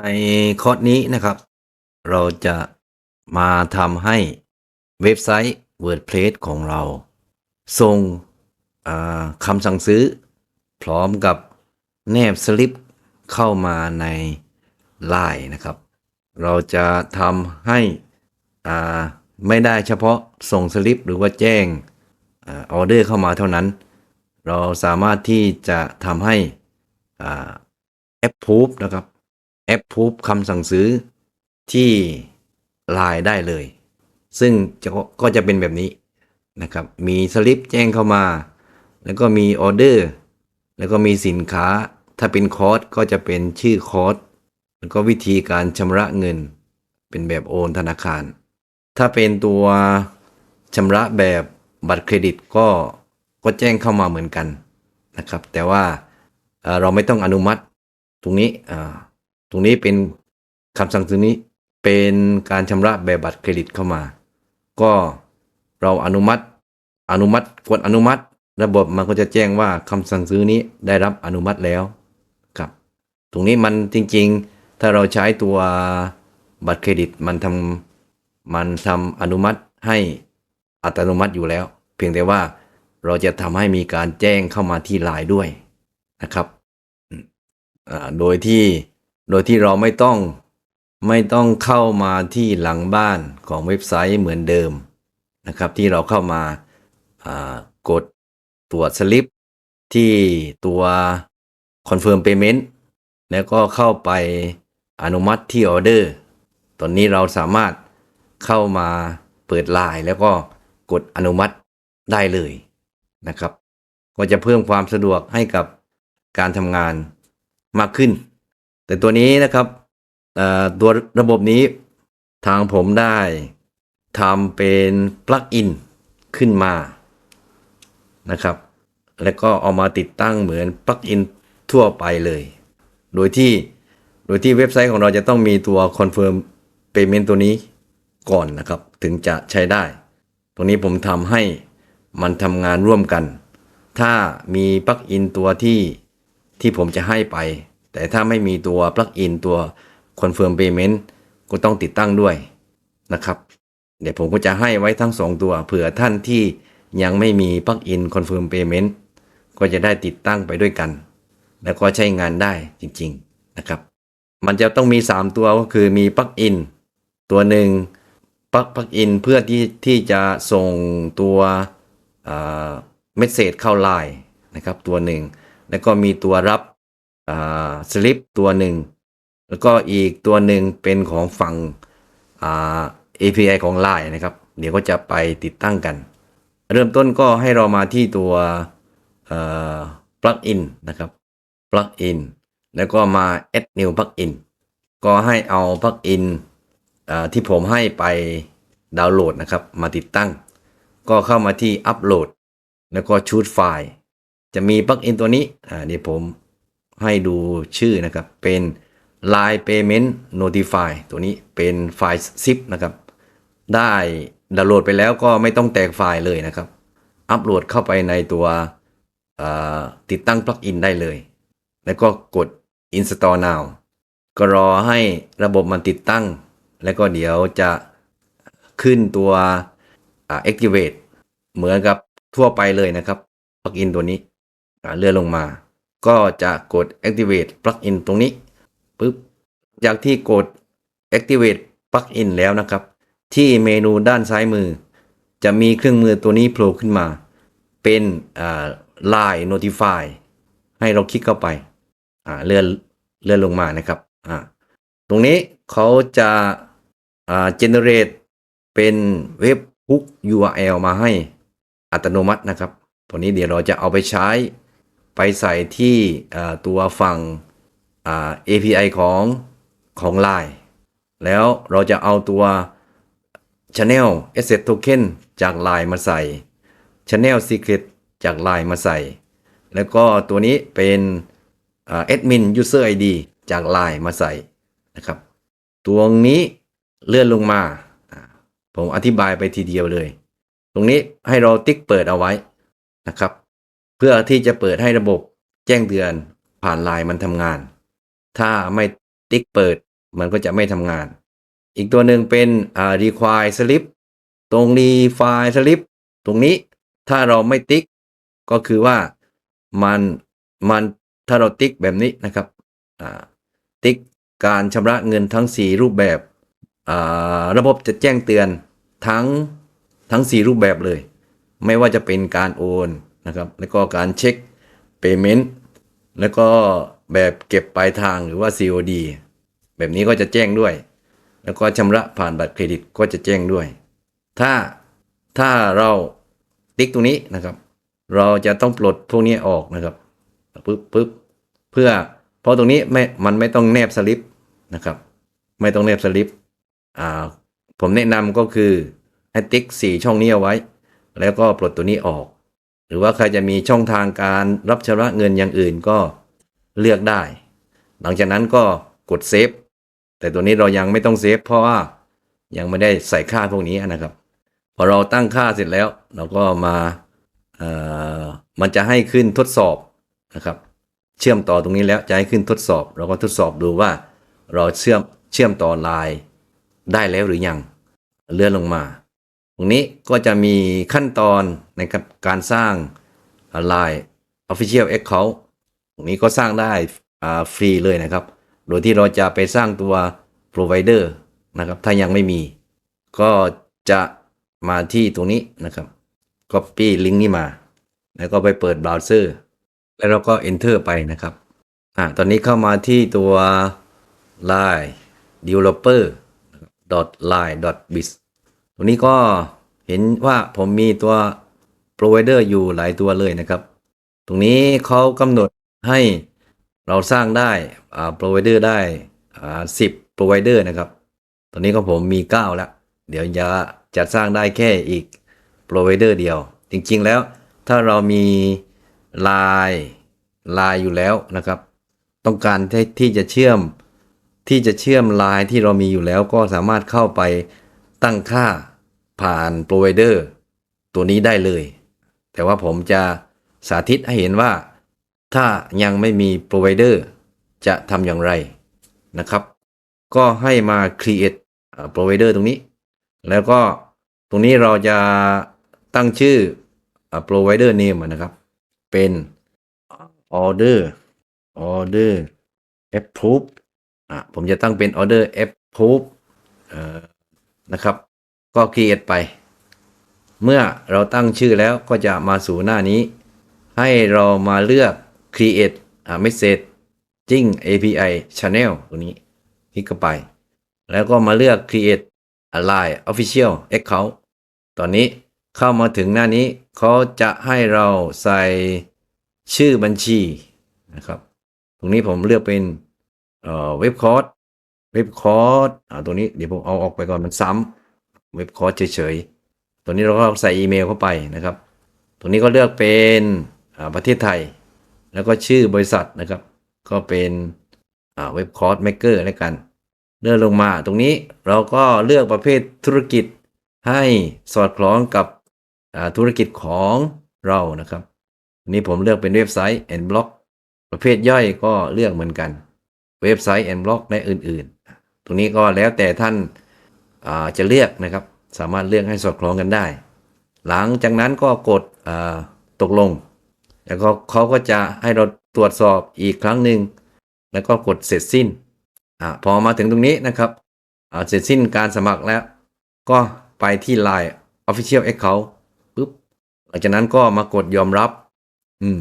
ในคอร์สนี้นะครับ เราจะมาทำให้เว็บไซต์ WordPress ของเราส่งคำสั่งซื้อ พร้อมกับแนบสลิปเข้ามาใน Line นะครับ เราจะทำให้ไม่ได้เฉพาะส่งสลิปหรือว่าแจ้งออเดอร์เข้ามาเท่านั้น เราสามารถที่จะทำให้แอปพูฟนะครับ แอปพูฟคำสั่งซื้อที่ Line ได้เลย ซึ่งจะก็จะเป็นแบบนี้นะครับ มีสลิปแจ้งเข้ามา แล้วก็มีออเดอร์ แล้วก็มีสินค้า ถ้าเป็นคอร์สก็จะเป็นชื่อคอร์ส แล้วก็วิธีการชำระเงิน เป็นแบบโอนธนาคาร ถ้าเป็นตัวชำระแบบบัตรเครดิตก็ก็แจ้งเข้ามาเหมือนกันนะครับ แต่ว่าเอ่อเราไม่ต้องอนุมัติตรงนี้อ่า ตรงนี้เป็นคำสั่งซื้อนี้เป็นการชำระแบบบัตรเครดิตเข้ามา ก็เราอนุมัติ อนุมัติกดอนุมัติ ระบบมันก็จะแจ้งว่าคำสั่งซื้อนี้ได้รับอนุมัติแล้วครับตรงนี้มันจริงๆ ถ้าเราใช้ตัวบัตรเครดิตมันทำมันทำอนุมัติให้อัตโนมัติอยู่แล้ว เพียงแต่ว่าเราจะทำให้มีการแจ้งเข้ามาที่ไลน์ด้วยนะครับโดยที่ โดยที่เราไม่ต้องไม่ต้องเข้ามาที่หลังบ้านของเว็บไซต์เหมือนเดิมนะครับ ที่เราเข้ามาากดตรวจสลิปที่ตัว Confirm Payment แล้วก็เข้าไปอนุมัติที่ออเดอร์ ตอนนี้เราสามารถเข้ามาเปิดไลน์แล้วก็กดอนุมัติได้เลยนะครับ ก็จะเพิ่มความสะดวกให้กับการทำงานมากขึ้น แต่ตัวนี้นะครับตัวระบบนี้ทางผมได้ทำเป็นปลั๊กอินขึ้นมานะครับ แล้วก็เอามาติดตั้งเหมือนปลั๊กอินทั่วไปเลย โดยที่โดยที่เว็บไซต์ของเราจะต้องมีตัว Confirm Payment ตัวนี้ก่อนนะครับ ถึงจะใช้ได้ ตรงนี้ผมทำให้มันทำงานร่วมกัน ถ้ามีปลั๊กอินตัวที่ที่ผมจะให้ไป แต่ถ้าไม่มีตัวปลั๊กอินตัว Confirm Payment ก็ต้องติดตั้งด้วยนะครับ เดี๋ยวผมก็จะให้ไว้ทั้ง 2 ตัวเผื่อท่านที่ยังไม่มีปลั๊กอิน Confirm Payment ก็จะได้ติดตั้งไปด้วยกัน แล้วก็ใช้งานได้จริงๆนะครับ มันจะต้องมี 3 ตัวก็คือมีปลั๊กอินตัวหนึ่งปลั๊กปลั๊กอินเพื่อที่ที่จะส่งตัวเมสเซจเข้าไลน์นะครับตัวหนึ่งแล้วก็มีตัวรับ สลิปตัวหนึ่ง แล้วก็อีกตัวหนึ่งเป็นของฝั่ง API ของ Line นะครับ เดี๋ยวก็จะไปติดตั้งกัน เริ่มต้นก็ให้เรามาที่ตัว plugin นะครับ plugin แล้วก็มา add new plugin ก็ให้เอา plugin ที่ผมให้ไปดาวน์โหลดนะครับ มาติดตั้ง ก็เข้ามาที่ upload แล้วก็ choose file จะมีปลั๊กอินตัวนี้อ่าเดี๋ยวผม ให้ดูชื่อนะครับ เป็น Line Payment Notify ตัวนี้เป็นไฟล์ zip นะครับ ได้ดาวน์โหลดไปแล้วก็ไม่ต้องแตกไฟล์เลยนะครับ อัปโหลดเข้าไปในตัวติดตั้งปลั๊กอินได้เลย แล้วก็กด install now ก็รอให้ระบบมันติดตั้ง แล้วก็เดี๋ยวจะขึ้นตัว activate เหมือนกับทั่วไปเลยนะครับปลั๊กอินตัวนี้เลื่อนลงมา ก็จะกด activate plugin ตรงนี้ปุ๊บจากที่กด activate plugin แล้วนะครับ ที่เมนูด้านซ้ายมือ จะมีเครื่องมือตัวนี้โผล่ขึ้นมา เป็นอ่า line notify ให้เราคลิกเข้าไปาเลื่อนเลื่อนลงมานะครับตรงนี้เขาจะา generate เป็นเว็บ hook URL มาให้อัตโนมัตินะครับ ตัวนี้เดี๋ยวเราจะเอาไปใช้ ไปใส่ที่ตัวฝั่ง API ของของ Line แล้วเราจะเอาตัว Channel Asset Token จาก Line มาใส่ Channel Secret จาก Line มาใส่ แล้วก็ตัวนี้เป็นอ่า Admin User ID จาก Line มาใส่นะครับ ตัวนี้เลื่อนลงมา ผมอธิบายไปทีเดียวเลย ตรงนี้ให้เราติ๊กเปิดเอาไว้นะครับ เพื่อที่จะเปิดให้ระบบแจ้งเตือนผ่านไลน์มันทำงาน ถ้าไม่ติ๊กเปิดมันก็จะไม่ทำงาน อีกตัวหนึ่งเป็น require slip ตรง require slip ตรงนี้ถ้าเราไม่ติ๊ก ก็คือว่ามันมันถ้าเราติ๊กแบบนี้นะครับติ๊กการชำระเงินทั้ง 4 รูปแบบระบบจะแจ้งเตือนทั้งทั้ง 4 รูปแบบเลย ไม่ว่าจะเป็นการโอน นะครับ แล้วก็การเช็ค payment แล้วก็แบบเก็บปลายทางหรือว่า COD แบบนี้ก็จะแจ้งด้วย แล้วก็ชำระผ่านบัตรเครดิตก็จะแจ้งด้วย ถ้าถ้าเราติ๊กตรงนี้นะครับ เราจะต้องปลดพวกนี้ออกนะครับปึ๊บปึ๊บเพื่อเพราะตรงนี้ไม่มันไม่ต้องแนบสลิปนะครับ ไม่ต้องแนบสลิปอ่าผมแนะนำก็คือให้ติ๊กสี่ช่องนี้เอาไว้ แล้วก็ปลดตัวนี้ออก หรือว่าใครจะมีช่องทางการรับชำระเงินอย่างอื่นก็เลือกได้ หลังจากนั้นก็กดเซฟ แต่ตัวนี้เรายังไม่ต้องเซฟเพราะว่ายังไม่ได้ใส่ค่าพวกนี้นะครับ พอเราตั้งค่าเสร็จแล้ว เราก็มาเอ่อมันจะให้ขึ้นทดสอบนะครับ เชื่อมต่อตรงนี้แล้วจะให้ขึ้นทดสอบ เราก็ทดสอบดูว่าเราเชื่อมเชื่อมต่อไลน์ได้แล้วหรือยัง เลื่อนลงมา รงนี้ก็จะมีขั้นตอนในการสร้างไลน์ Official Account ตรงนี้ก็สร้างได้ฟรีเลยนะครับ โดยที่เราจะไปสร้างตัว provider นะครับ ถ้ายังไม่มี ก็จะมาที่ตรงนี้นะครับ copy ลิงก์นี้มา แล้วก็ไปเปิดเบราว์เซอร์ แล้วเราก็ enter ไปนะครับอ่าตอนนี้เข้ามาที่ตัว line developer line biz รงนี้ก็เห็นว่าผมมีตัว provider อยู่หลายตัวเลยนะครับ ตรงนี้เขากำหนดให้เราสร้างได้อ่า provider ได้อ่า10 provider นะครับ ตอนนี้ก็ผมมี 9 แล้ว เดี๋ยวจะจะสร้างได้แค่อีก provider เดียว จริงๆแล้วถ้าเรามี Line Line อยู่แล้วนะครับ ต้องการที่ที่จะเชื่อมที่จะเชื่อม Line ที่เรามีอยู่แล้วก็สามารถเข้าไปตั้งค่า ผ่าน provider ตัวนี้ได้เลย แต่ว่าผมจะสาธิตให้เห็นว่า ถ้ายังไม่มี provider จะทำอย่างไรนะครับ ก็ให้มา create provider ตรงนี้ แล้วก็ตรงนี้เราจะตั้งชื่อ provider name นะครับ เป็น order order approve อะผมจะตั้งเป็น order approve เอ่อนะครับ ก็ create ไป เมื่อเราตั้งชื่อแล้วก็จะมาสู่หน้านี้ ให้เรามาเลือก create อ่า message จิ้ง API channel ตรงนี้คลิกเข้าไป แล้วก็มาเลือก create a line official account ตอนนี้เข้ามาถึงหน้านี้เขาจะให้เราใส่ชื่อบัญชีนะครับ ตรงนี้ผมเลือกเป็นเอ่อเว็บคอร์ดเว็บคอร์ดอ่าตัวนี้เดี๋ยวผมเอาออกไปก่อนมันซ้ำ เว็บคอร์ดเฉยๆ ตัวนี้เราก็ใส่อีเมลเข้าไปนะครับตรงนี้ก็เลือกเป็นอ่าประเทศไทย แล้วก็ชื่อบริษัทนะครับ ก็เป็นอ่าเว็บคอร์สเมกเกอร์แล้วกัน เลื่อนลงมาตรงนี้เราก็เลือกประเภทธุรกิจให้สอดคล้องกับอ่าธุรกิจของเรานะครับนี้ผมเลือกเป็นเว็บไซต์ and blog ประเภทย่อยก็เลือกเหมือนกัน เว็บไซต์ and blog และอื่นๆ ตรงนี้ก็แล้วแต่ท่าน จะเลือกนะครับ สามารถเลือกให้สอดคล้องกันได้ หลังจากนั้นก็กดตกลง แล้วก็เขาก็จะให้เราตรวจสอบอีกครั้งหนึ่งแล้วก็กดเสร็จสิ้นอพอมาถึงตรงนี้นะครับเสร็จสิ้นการสมัครแล้ว ก็ไปที่ Line Official Account ปุ๊บหลังจากนั้นก็มากดยอมรับ อืม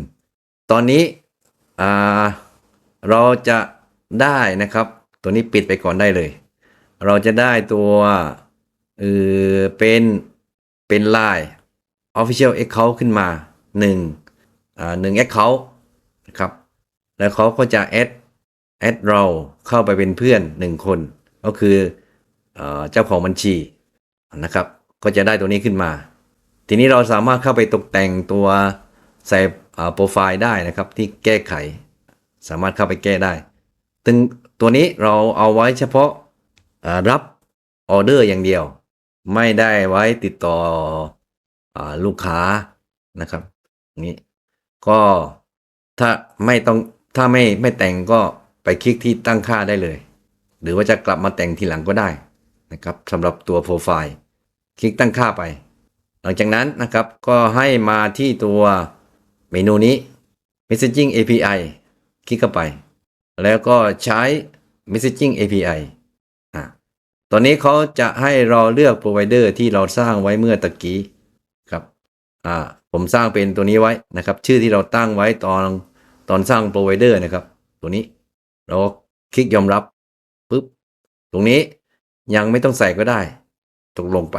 ตอนนี้เราจะได้นะครับ ตัวนี้ปิดไปก่อนได้เลย เราจะได้ตัวเออเป็นเป็น Line Official Account ขึ้นมาหนึ่งอ่าหนึ่ง Account นะครับ แล้วเขาก็จะแอดแอดเราเข้าไปเป็นเพื่อนหนึ่งคน ก็คือเอเจ้าของบัญชีนะครับ ก็จะได้ตัวนี้ขึ้นมา ทีนี้เราสามารถเข้าไปตกแต่งตัวใส่โปรไฟล์ได้นะครับที่แก้ไข สามารถเข้าไปแก้ได้ตึงตัวนี้เราเอาไว้เฉพาะ รับออเดอร์อย่างเดียว ไม่ได้ไว้ติดต่ออลูกค้านะครับนี้ก็ถ้าไม่ต้องถ้าไม่ไม่แต่งก็ไปคลิกที่ตั้งค่าได้เลย หรือว่าจะกลับมาแต่งทีหลังก็ได้นะครับสำหรับตัวโปรไฟล์คลิกตั้งค่าไป หลังจากนั้นนะครับก็ให้มาที่ตัวเมนูนี้ Messaging API คลิกเข้าไป แล้วก็ใช้ Messaging API ตอนนี้เขาจะให้เราเลือก provider ที่เราสร้างไว้เมื่อตะกี้ครับอ่าผมสร้างเป็นตัวนี้ไว้นะครับ ชื่อที่เราตั้งไว้ตอนตอนสร้าง provider นะครับ ตัวนี้ เราก็คลิกยอมรับปุ๊บตรงนี้ยังไม่ต้องใส่ก็ได้ ตกลงไป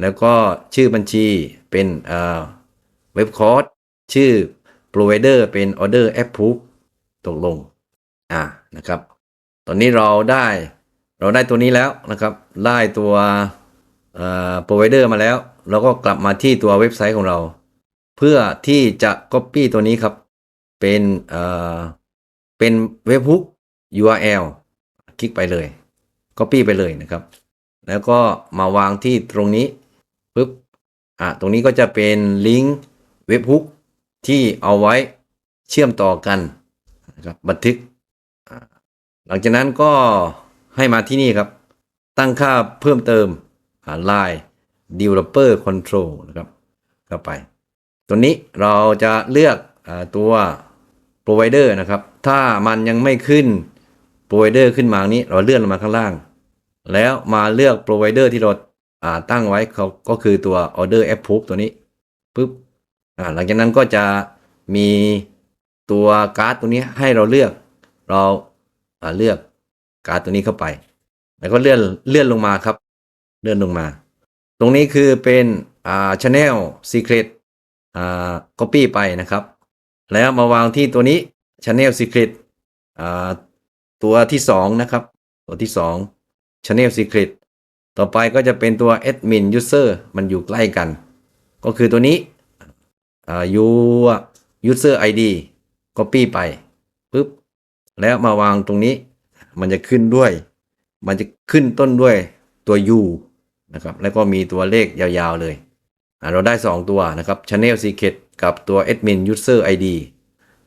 แล้วก็ชื่อบัญชีเป็นเอ่อเว็บคอร์สชื่อ provider เป็น order approve ตกลงอ่านะครับ ตอนนี้เราได้ เราได้ตัวนี้แล้วนะครับ ได้ตัวเอ่อ provider มาแล้ว เราก็กลับมาที่ตัวเว็บไซต์ของเรา เพื่อที่จะ copy ตัวนี้ครับ เป็นเอ่อเป็นเว็บฮุก URL คลิกไปเลย copy ไปเลยนะครับ แล้วก็มาวางที่ตรงนี้ปุ๊บอะตรงนี้ก็จะเป็นลิงก์เว็บฮุกที่เอาไว้เชื่อมต่อกันนะครับบันทึก หลังจากนั้นก็ ให้มาที่นี่ครับ ตั้งค่าเพิ่มเติม Line Developer Control นะครับเข้าไป ตัวนี้เราจะเลือกอตัว provider นะครับ ถ้ามันยังไม่ขึ้น provider ขึ้นมานี้ เราเลื่อนลงมาข้างล่าง แล้วมาเลือก provider ที่เราตั้งไว้เขาก็คือตัว order approve ตัวนี้ปุ๊บหลังจากนั้นก็จะมีตัวการ์ดตัวนี้ให้เราเลือก เราาเลือก การ์ดตัวนี้เข้าไป แล้วก็เลื่อนเลื่อนลงมาครับ เลื่อนลงมา ตรงนี้คือเป็นอ่า channel secret อ่า copy ไปนะครับ แล้วมาวางที่ตัวนี้ channel secret อ่าตัวที่สองนะครับ ตัวที่สอง channel secret ต่อไปก็จะเป็นตัว admin user มันอยู่ใกล้กัน ก็คือตัวนี้อ่า u- user id copy ไปปุ๊บแล้วมาวางตรงนี้ มันจะขึ้นด้วย มันจะขึ้นต้นด้วยตัว u นะครับ แล้วก็มีตัวเลขยาวๆเลย เราได้ 2 ตัวนะครับ channel secret กับตัว admin user id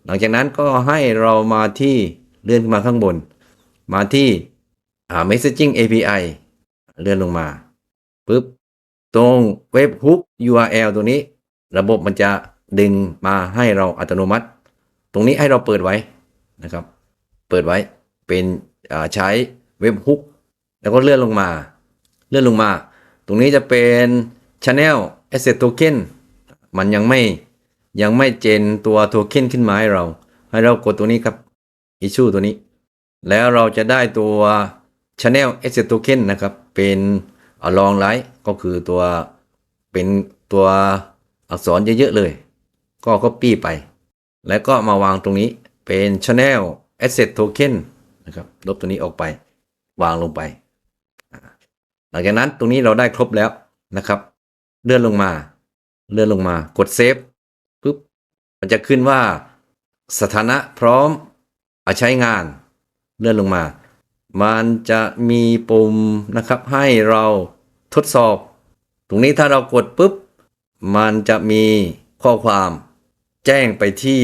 หลังจากนั้นก็ให้เรามาที่เลื่อนขึ้นมาข้างบน มาที่ messaging API เลื่อนลงมาปุ๊บตรงเว็บฮุก URL ตัวนี้ ระบบมันจะดึงมาให้เราอัตโนมัติ ตรงนี้ให้เราเปิดไว้นะครับ เปิดไว้เป็น ใช้เว็บฮุกแล้วก็เลื่อนลงมา เลื่อนลงมา ตรงนี้จะเป็น Channel Asset Token มันยังไม่ยังไม่เจนตัวโทเค็นขึ้นมาให้เรา ให้เรากดตัวนี้ครับ Issue ตัวนี้ แล้วเราจะได้ตัว Channel Asset Token นะครับ เป็นลองไลท์ก็คือตัวเป็นตัวอักษรเยอะๆเลย ก็ Copy ไป แล้วก็มาวางตรงนี้เป็น Channel Asset Token นะครับ ลบตัวนี้ออกไป วางลงไป หลังจากนั้นตรงนี้เราได้ครบแล้วนะครับ เลื่อนลงมา เลื่อนลงมากดเซฟปุ๊บมันจะขึ้นว่าสถานะพร้อมอใช้งาน เลื่อนลงมา มันจะมีปุ่มนะครับให้เราทดสอบ ตรงนี้ถ้าเรากดปุ๊บ มันจะมีข้อความแจ้งไปที่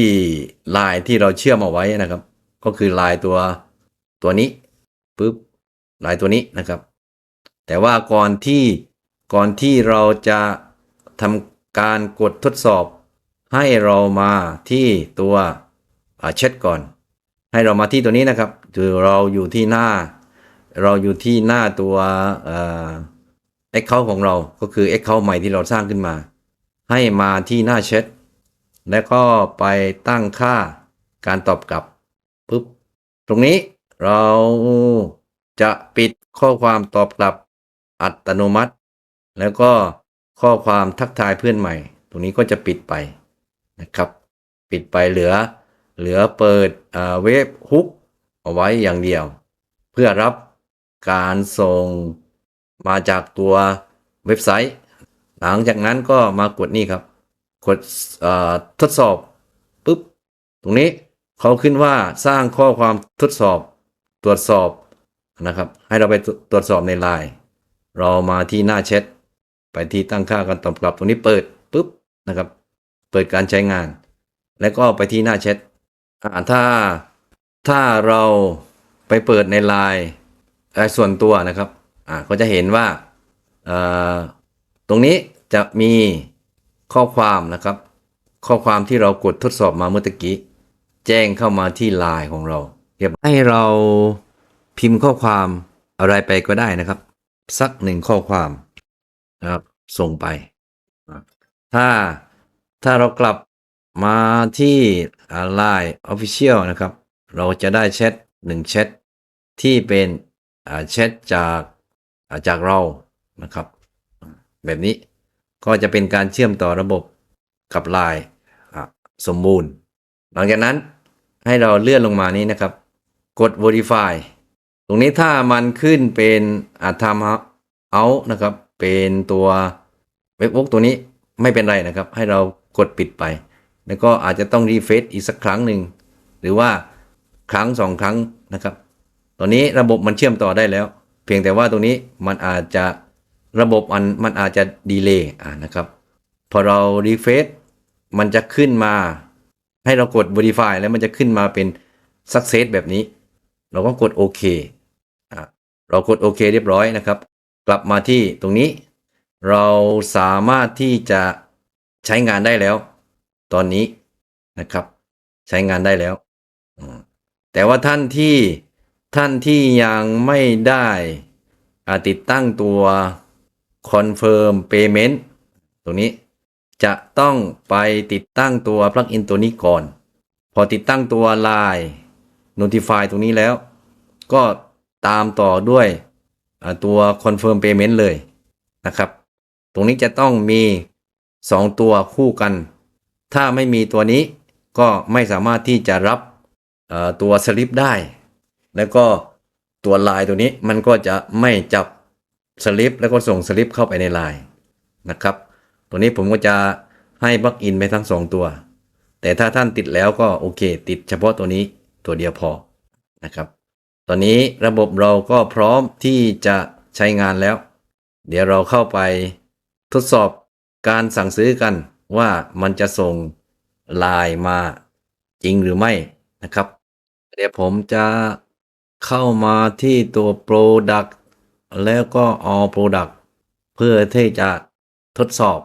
ไลน์ที่เราเชื่อมเอาไว้นะครับ ก็คือไลน์ตัว ตัวนี้ปุ๊บลน์ตัวนี้นะครับ แต่ว่าก่อนที่ก่อนที่เราจะทำการกดทดสอบ ให้เรามาที่ตัวแชทก่อน ให้เรามาที่ตัวนี้นะครับคือเราอยู่ที่หน้า เราอยู่ที่หน้าตัวเอ่อ Account ของเราก็คือ Account ใหม่ที่เราสร้างขึ้นมา ให้มาที่หน้าแชทแล้วก็ไปตั้งค่าการตอบกลับปุ๊บตรงนี้ เราจะปิดข้อความตอบกลับอัตโนมัติ แล้วก็ข้อความทักทายเพื่อนใหม่ ตรงนี้ก็จะปิดไปนะครับ ปิดไปเหลือ เหลือเปิดอ่าเว็บฮุกเอาไว้อย่างเดียว เพื่อรับการส่งมาจากตัวเว็บไซต์ หลังจากนั้นก็มากดนี่ครับ กดอ่าทดสอบปุ๊บ ตรงนี้เขาขึ้นว่าสร้างข้อความทดสอบ ตรวจสอบนะครับ ให้เราไปตรวจสอบในไลน์เรามาที่หน้าแชทไปที่ตั้งค่าการตอบกลับตรงนี้เปิดปุ๊บนะครับ เปิดการใช้งาน แล้วก็ไปที่หน้าแชทถ้าถ้าเราไปเปิดในไลน์เอ่อส่วนตัวนะครับอ่าก็จะเห็นว่าตรงนี้จะมีข้อความนะครับ ข้อความที่เรากดทดสอบมาเมื่อตะกี้ แจ้งเข้ามาที่ไลน์ของเรา เรียบให้เราพิมพ์ข้อความอะไรไปก็ได้นะครับ สักหนึ่งข้อความนะครับ ส่งไป ถ้าถ้าเรากลับมาที่ไลน์ Official นะครับ เราจะได้แชทหนึ่งแชทที่เป็นแชทจากจากเรานะครับ แบบนี้ก็จะเป็นการเชื่อมต่อระบบกับไลน์สมบูรณ์ หลังจากนั้นให้เราเลื่อนลงมานี้นะครับ กด verify ตรงนี้ถ้ามันขึ้นเป็นอาจทำเอานะครับ เป็นตัวเว็บ o อกตัวนี้ไม่เป็นไรนะครับ ให้เรากดปิดไป แล้วก็อาจจะต้องรีเฟซอีกสักครั้งหนึ่ง หรือว่าครั้งสองครั้งนะครับ ตอนนี้ระบบมันเชื่อมต่อได้แล้ว เพียงแต่ว่าตรงนี้มันอาจจะระบบมันมันอาจจะดีเลย์อ่านะครับ พอเรารีเฟซมันจะขึ้นมา ให้เรากด verify แล้วมันจะขึ้นมาเป็น success แบบนี้ เราก็กดโอเคอะเรากดโอเคเรียบร้อยนะครับ กลับมาที่ตรงนี้ เราสามารถที่จะใช้งานได้แล้ว ตอนนี้นะครับ ใช้งานได้แล้ว แต่ว่าท่านที่ท่านที่ยังไม่ได้ติดตั้งตัว confirm payment ตรงนี้จะต้องไปติดตั้งตัวปลั๊กอินตัวนี้ก่อน พอติดตั้งตัว Line Notify ตรงนี้แล้ว ก็ตามต่อด้วยตัว Confirm Payment เลยนะครับ ตรงนี้จะต้องมี 2 ตัวคู่กัน ถ้าไม่มีตัวนี้ก็ไม่สามารถที่จะรับตัวสลิปได้ แล้วก็ตัวลายตัวนี้มันก็จะไม่จับสลิปแล้วก็ส่งสลิปเข้าไปในไลน์นะครับ ตัวนี้ผมก็จะให้ปลั๊กอินไปทั้ง 2 ตัว แต่ถ้าท่านติดแล้วก็โอเค ติดเฉพาะตัวนี้ ตัวเดียวพอนะครับ ตอนนี้ระบบเราก็พร้อมที่จะใช้งานแล้ว เดี๋ยวเราเข้าไปทดสอบการสั่งซื้อกันว่ามันจะส่งลน์มาจริงหรือไม่นะครับ เดี๋ยวผมจะเข้ามาที่ตัว Product แล้วก็ All Product เพื่อที่จะทดสอบ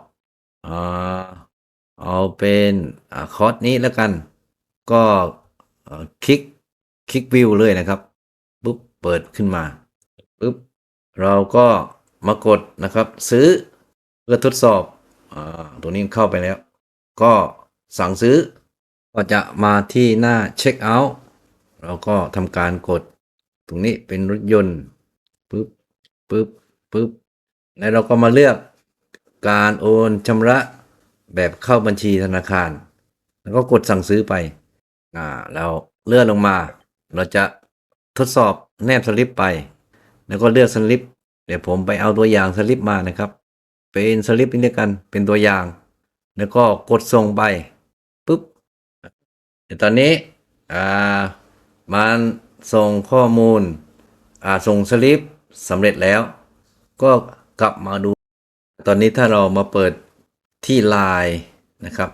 เอาเป็นอคอร์สนี้แล้วกัน ก็ คลิกคลิกวิวเลยนะครับปุ๊บเปิดขึ้นมาปุ๊บเราก็มากดนะครับ ซื้อเพื่อทดสอบอาตัวนี้เข้าไปแล้ว ก็สั่งซื้อ ก็จะมาที่หน้าเช็คเอาท์เราก็ทำการกด ตรงนี้เป็นรถยนต์ปุ๊บปุ๊บปุ๊บแล้วเราก็มาเลือกการโอนชำระแบบเข้าบัญชีธนาคาร แล้วก็กดสั่งซื้อไป อ่าเราเลื่อนลงมา เราจะทดสอบแนบสลิปไป แล้วก็เลือกสลิปเดี๋ยวผมไปเอาตัวอย่างสลิปมานะครับ เป็นสลิปนี้ด้วยกันเป็นตัวอย่าง แล้วก็กดส่งไปปุ๊บเดี๋ยวตอนนี้อ่ามันส่งข้อมูลอ่าส่งสลิปสำเร็จแล้ว ก็กลับมาดู ตอนนี้ถ้าเรามาเปิดที่ไลน์นะครับ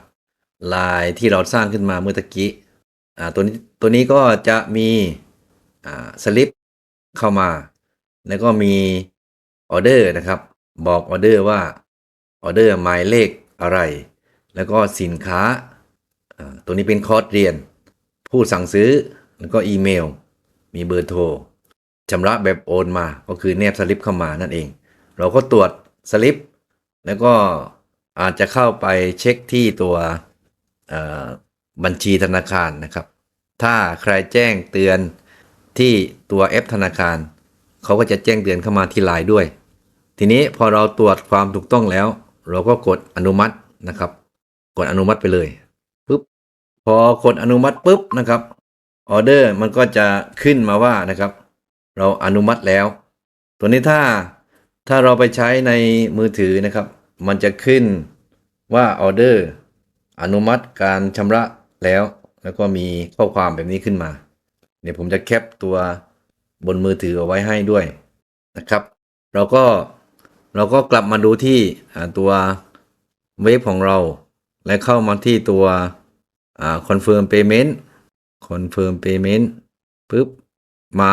ไลน์ที่เราสร้างขึ้นมาเมื่อตะกี้ อ่าตัวนี้ตัวนี้ก็จะมีอ่าสลิปเข้ามา แล้วก็มีออเดอร์นะครับ บอกออเดอร์ว่าออเดอร์หมายเลขอะไร แล้วก็สินค้าตัวนี้เป็นคอร์สเรียน ผู้สั่งซื้อแล้วก็อีเมล มีเบอร์โทรชำระแบบโอนมาก็คือแนบสลิปเข้ามานั่นเอง เราก็ตรวจสลิป แล้วก็อาจจะเข้าไปเช็คที่ตัว บัญชีธนาคารนะครับ ถ้าใครแจ้งเตือนที่ตัวแอปธนาคาร เขาก็จะแจ้งเตือนเข้ามาที่ไลน์ด้วย ทีนี้พอเราตรวจความถูกต้องแล้ว เราก็กดอนุมัตินะครับ กดอนุมัติไปเลยปุ๊บพอกดอนุมัติปุ๊บนะครับออเดอร์มันก็จะขึ้นมาว่านะครับ เราอนุมัติแล้ว ตัวนี้ถ้าถ้าเราไปใช้ในมือถือนะครับ มันจะขึ้นว่าออเดอร์อนุมัติการชำระ แล้ว แล้วก็มีข้อความแบบนี้ขึ้นมา เดี๋ยวผมจะแคปตัวบนมือถือเอาไว้ให้ด้วยนะครับ เราก็เราก็กลับมาดูที่ตัวเว็บของเรา และเข้ามาที่ตัวอ่า confirm payment confirm payment ปุ๊บมา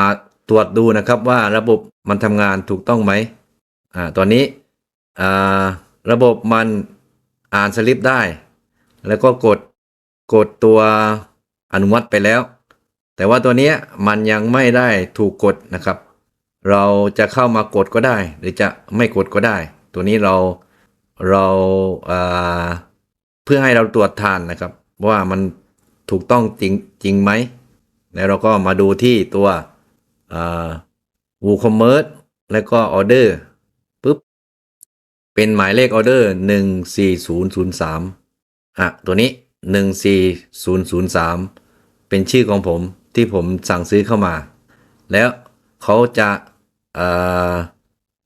ตรวจดูนะครับว่าระบบมันทำงานถูกต้องไหมอ่าตอนนี้อ่าระบบมันอ่านสลิปได้ แล้วก็กด กดตัวอนุมัติไปแล้ว แต่ว่าตัวนี้มันยังไม่ได้ถูกกดนะครับ เราจะเข้ามากดก็ได้ หรือจะไม่กดก็ได้ ตัวนี้เราเราอ่าเพื่อให้เราตรวจทานนะครับ ว่ามันถูกต้องจริงจริงไหม แล้วเราก็มาดูที่ตัววูคอมเมิร์แล้วก็ออเดอร์ปุ๊บ เป็นหมายเลขออเดอร์หนึ่งสี่ศูนย์ศูนย์สามอะ ตัวนี้ หนึ่งสี่ศูนย์ศูนย์สามเป็นชื่อของผมที่ผมสั่งซื้อเข้ามา แล้วเขาจะเ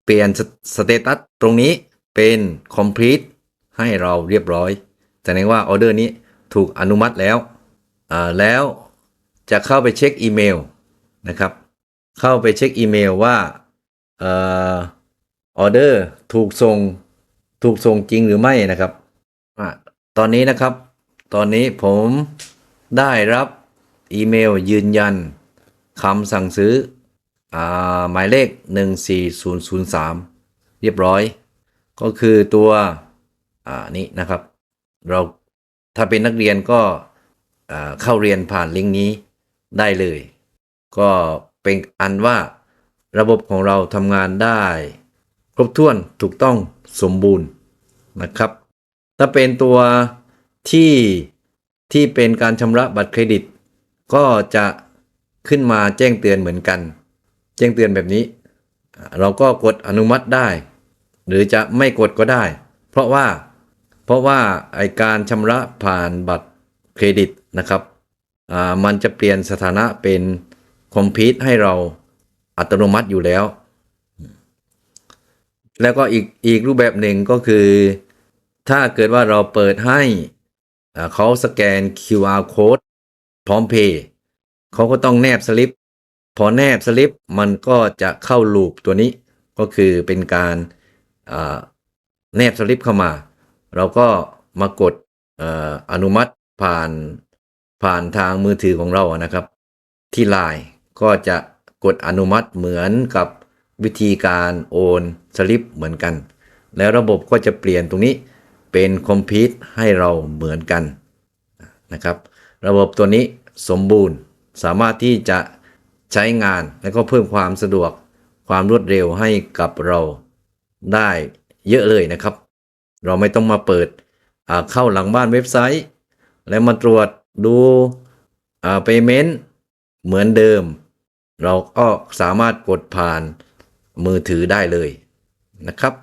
เปลี่ยนสเตตัสตรงนี้เป็น complete ให้เราเรียบร้อยแสดงว่าออเดอร์นี้ถูกอนุมัติแล้ว แล้วจะเข้าไปเช็คอีเมลนะครับ เข้าไปเช็คอีเมลว่าออเดอร์ถูกส่งถูกส่งจริงหรือไม่นะครับ ตอนนี้นะครับ ตอนนี้ผมได้รับอีเมลยืนยันคำสั่งซื้ออหมายเลข 14003 เรียบร้อย ก็คือตัวนี้นะครับ เราถ้าเป็นนักเรียนก็เข้าเรียนผ่านลิงก์นี้ได้เลย ก็เป็นอันว่าระบบของเราทำงานได้ ครบถ้วนถูกต้องสมบูรณ์นะครับ ถ้าเป็นตัว ที่ที่เป็นการชำระบัตรเครดิต ก็จะขึ้นมาแจ้งเตือนเหมือนกัน แจ้งเตือนแบบนี้ เราก็กดอนุมัติได้ หรือจะไม่กดก็ได้ เพราะว่าเพราะว่าไอการชำระผ่านบัตรเครดิตนะครับมันจะเปลี่ยนสถานะเป็นคอมพิวต์ให้เราอัตโนมัติอยู่แล้ว แล้วก็อีกอีกรูปแบบหนึ่งก็คือ ถ้าเกิดว่าเราเปิดให้ เขาสแกน QR code พร้อมเพย์เขาก็ต้องแนบสลิป พอแนบสลิปมันก็จะเข้าลูปตัวนี้ ก็คือเป็นการแนบสลิปเข้ามา เราก็มากดออนุมัติผ่านผ่านทางมือถือของเรานะครับ ที่ไลน์ก็จะกดอนุมัติเหมือนกับวิธีการโอนสลิปเหมือนกัน แล้วระบบก็จะเปลี่ยนตรงนี้ เป็นคอมพิวต์ให้เราเหมือนกันนะครับ ระบบตัวนี้สมบูรณ์สามารถที่จะใช้งานและก็เพิ่มความสะดวกความรวดเร็วให้กับเราได้เยอะเลยนะครับ เราไม่ต้องมาเปิดเข้าหลังบ้านเว็บไซต์ แล้วมาตรวจดูอ่า payment เหมือนเดิม เราก็สามารถกดผ่านมือถือได้เลยนะครับ